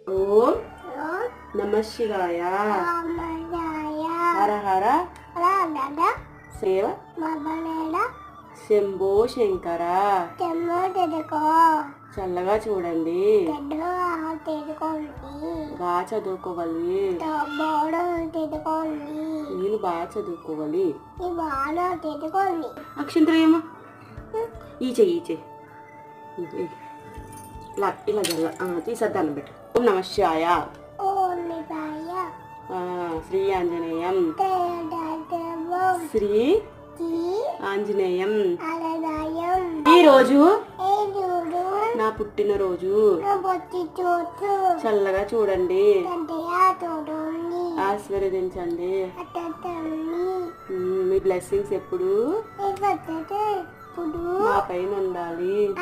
ఓం నమ శివాయ. హర హర. శివ శంభో శంకర. చల్లగా చూడండి. బాగా చదువుకోవాలి. నేను బాగా చదువుకోవాలి అక్షంతరేమో ఈ చెయ్యి ఈ చెయ్యి. ఇలా ఇలా జల్ల తీసద్దాను పెట్టు. ఓం నమ శివాయ. శ్రీ ఆంజనేయం. శ్రీ ఆంజనేయం. ఈ రోజు నా పుట్టినరోజు. చల్లగా చూడండి. ఆశీర్వదించండి. మీ బ్లెస్సింగ్స్ ఎప్పుడు? మా పైన ఉండాలి.